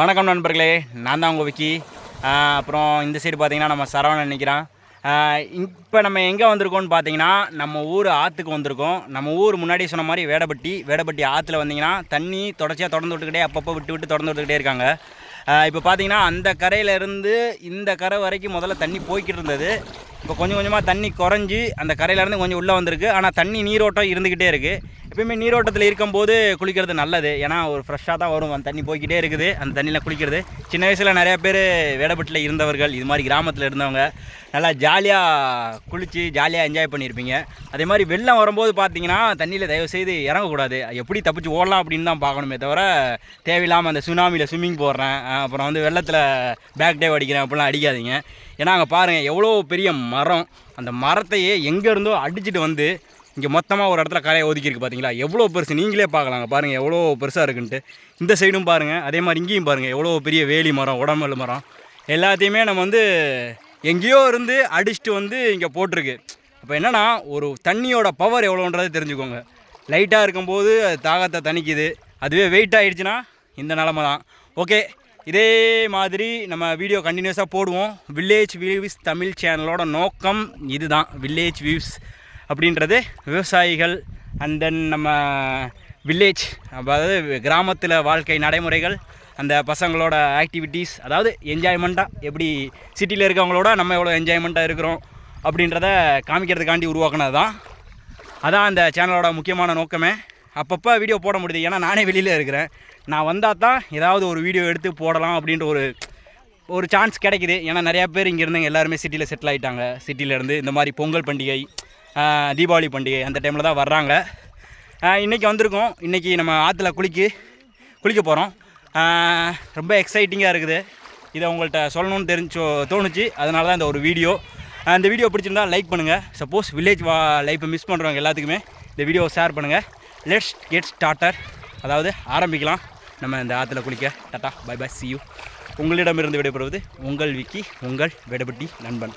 வணக்கம் நண்பர்களே நான் தான் உங்கள் விக்கி. அப்புறம் இந்த சைடு பார்த்தீங்கன்னா நம்ம சரவணன் நிற்கிறான் இப்போ நம்ம எங்கே வந்திருக்கோம்னு பார்த்தீங்கன்னா நம்ம ஊர் ஆற்றுக்கு வந்திருக்கோம். நம்ம ஊர் முன்னாடி சொன்ன மாதிரி வேடப்பட்டி. வேடப்பட்டி ஆற்றுல வந்தீங்கன்னா தண்ணி தொடர்ச்சியாக தொடர்ந்து விட்டுக்கிட்டே அப்பப்போ விட்டு விட்டு தொடர்ந்து விட்டுக்கிட்டே இருக்காங்க. இப்போ பார்த்தீங்கன்னா அந்த கரையிலேருந்து இந்த கரை வரைக்கும் முதல்ல தண்ணி போய்கிட்டு இருந்தது. இப்போ கொஞ்சம் கொஞ்சமாக தண்ணி குறைஞ்சி அந்த கரையிலேருந்து கொஞ்சம் உள்ளே வந்திருக்கு. ஆனால் தண்ணி நீரோட்டம் இருந்துக்கிட்டே இருக்குது எப்பயுமே நீரோட்டத்தில் இருக்கும்போது குளிக்கிறது நல்லது. ஏன்னா ஒரு ஃப்ரெஷ்ஷாக தான் வரும். அந்த தண்ணி போய்க்கிட்டே இருக்குது. அந்த தண்ணியில் குளிக்கிறது. சின்ன வயசில் நிறையா பேர் வேடப்பட்டில் இருந்தவர்கள் இது மாதிரி கிராமத்தில் இருந்தவங்க நல்லா ஜாலியாக குளித்து ஜாலியாக என்ஜாய் பண்ணியிருப்பீங்க. அதே மாதிரி வெள்ளம் வரும்போது பார்த்தீங்கன்னா தண்ணியில் தயவு செய்து இறங்கக்கூடாது. எப்படி தப்பிச்சு ஓடலாம் அப்படின்னு தான் பார்க்கணுமே தவிர தேவையில்லாமல் அந்த சுனாமியில் ஸ்விம்மிங் போடுறேன் அப்புறம் வந்து வெள்ளத்தில் பேக் டேவ் அடிக்கிறேன் அப்படிலாம் அடிக்காதீங்க. ஏன்னா அங்கே பாருங்கள் எவ்வளோ பெரிய மரம். அந்த மரத்தையே எங்கேருந்தோ அடிச்சுட்டு வந்து இங்கே மொத்தமாக ஒரு இடத்துல கரையை ஒதுக்கியிருக்கு பார்த்தீங்களா எவ்வளோ பெருசு? நீங்களே பார்க்கலாங்க பாருங்கள் எவ்வளோ பெருசாக இருக்குன்ட்டு. இந்த சைடும் பாருங்கள் அதே மாதிரி இங்கேயும் பாருங்கள் எவ்வளோ பெரிய வேலி மரம் உடம்பல் மரம். எல்லாத்தையுமே நம்ம வந்து எங்கேயோ இருந்து அடிச்சுட்டு வந்து இங்கே போட்டிருக்கு. அப்போ என்னென்னா ஒரு தண்ணியோட பவர் எவ்வளோன்றதை தெரிஞ்சுக்கோங்க. லைட்டாக இருக்கும்போது அது தாகத்தை தணிக்குது. அதுவே வெயிட் ஆகிடுச்சுன்னா இந்த நிலமை தான். ஓகே இதே மாதிரி நம்ம வீடியோ கண்டினியூஸாக போடுவோம். வில்லேஜ் வியூஸ் தமிழ் சேனலோட நோக்கம் இதுதான். வில்லேஜ் வியூஸ் அப்படின்றது விவசாயிகள் அண்ட் தென் நம்ம வில்லேஜ் அதாவது கிராமத்தில் வாழ்க்கை நடைமுறைகள் அந்த பசங்களோட ஆக்டிவிட்டீஸ் அதாவது என்ஜாய்மெண்ட்டாக எப்படி சிட்டியில் இருக்கவங்களோட நம்ம எவ்வளோ என்ஜாய்மெண்ட்டாக இருக்கிறோம் அப்படின்றத காமிக்கிறதுக்காண்டி உருவாக்குனது தான் அதான் அந்த சேனலோட முக்கியமான நோக்கமே. அப்பப்போ வீடியோ போட முடியுது. ஏன்னா நானே வெளியில் இருக்கிறேன். நான் வந்தால் தான் ஏதாவது ஒரு வீடியோ எடுத்து போடலாம் அப்படின்ற ஒரு ஒரு சான்ஸ் கிடைக்குது. ஏன்னா நிறையா பேர் இங்கேருந்துங்க எல்லாருமே சிட்டியில் செட்டில் ஆகிட்டாங்க சிட்டியிலேருந்து இந்த மாதிரி பொங்கல் பண்டிகை தீபாவளி பண்டிகை அந்த டைமில் தான் வர்றாங்க. இன்றைக்கி வந்திருக்கோம். இன்றைக்கி நம்ம ஆற்றுல குளிக்கு குளிக்க போகிறோம் ரொம்ப எக்ஸைட்டிங்காக இருக்குது. இதை உங்கள்கிட்ட சொல்லணும்னு தெரிஞ்சு தோணுச்சு. அதனால தான் இந்த ஒரு வீடியோ இந்த வீடியோ பிடிச்சிருந்தா லைக் பண்ணுங்கள் சப்போஸ் வில்லேஜ் வா லைஃப்பை மிஸ் பண்ணுறவங்க எல்லாத்துக்குமே இந்த வீடியோவை ஷேர் பண்ணுங்கள் லெட்ஸ் கெட் ஸ்டார்டர் அதாவது ஆரம்பிக்கலாம். நம்ம இந்த ஆற்றுல குளிக்க. Tata bye bye see you உங்களிடமிருந்து விடைபெறுவது உங்கள் விக்கி உங்கள் விடபட்டி நண்பன்.